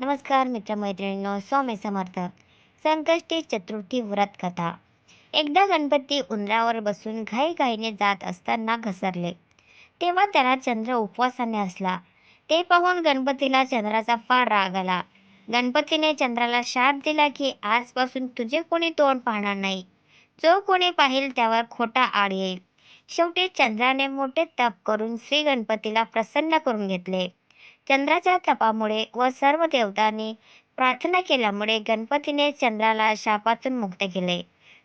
नमस्कार मित्रमैत्रिणींनो स्वामी समर्थ. संकष्टी चतुर्थी व्रत कथा. एकदा गणपती उंदरावर बसून घाईघाईने जात असताना घसरले. तेव्हा त्याला चंद्र उपवासाने असला. ते पाहून गणपतीला चंद्राचा फार राग आला. गणपतीने चंद्राला शाप दिला की आजपासून तुझे कोणी तोंड पाहणार नाही. जो कोणी पाहिल त्यावर खोटा आड येईल. शेवटी चंद्राने मोठे तप करून श्री गणपतीला प्रसन्न करून घेतले. चंद्राच्या तपामुळे व सर्व देवतांनी प्रार्थना केल्यामुळे गणपतीने चंद्राला शापातून मुक्त केले.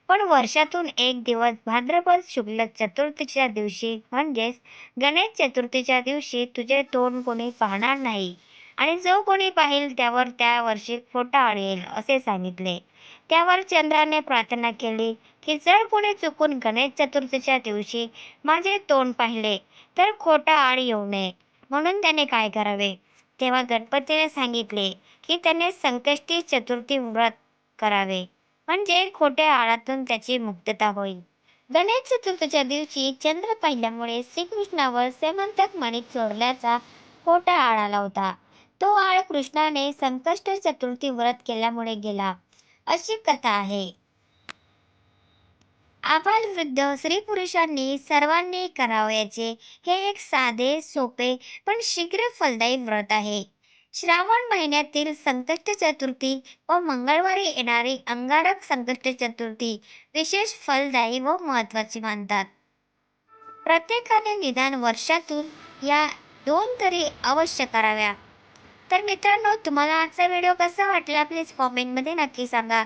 पण वर्षातून एक दिवस भाद्रपद शुक्ल चतुर्थीच्या दिवशी म्हणजेच गणेश चतुर्थीच्या दिवशी तुझे तोंड कोणी पाहणार नाही आणि जो कोणी पाहिल त्यावर त्या वर्षी खोटा येईल असे सांगितले. त्यावर चंद्राने प्रार्थना केली की जर कोणी चुकून गणेश चतुर्थीच्या दिवशी माझे तोंड पाहिले तर खोटा आळ येऊ नये. म्हणून त्याने काय करावे? तेव्हा गणपतीने सांगितले की त्याने संकष्टी चतुर्थी व्रत करावे. म्हणजे खोट्या आळातून त्याची मुक्तता होईल. गणेश चतुर्थीच्या दिवशी चंद्र पाहिल्यामुळे श्रीकृष्णावर सेमंतक मणी चोरल्याचा खोटा आळ आला होता. तो आळ कृष्णाने संकष्ट चतुर्थी व्रत केल्यामुळे गेला. अशी कथा आहे. वृद्ध स्त्री पुरुषांनी सर्वांनी करावयाचे हे एक साधे सोपे पण शीघ्र फलदायी व्रत आहे. श्रावण महिन्यातील संकष्ट चतुर्थी व मंगळवारी येणारी अंगारक संकष्ट चतुर्थी विशेष फलदायी व महत्वाची मानतात. प्रत्येकाने निदान वर्षातून या दोन तरी अवश्य कराव्या. तर मित्रांनो तुम्हाला आजचा व्हिडिओ कसा वाटला प्लीज कॉमेंटमध्ये नक्की सांगा.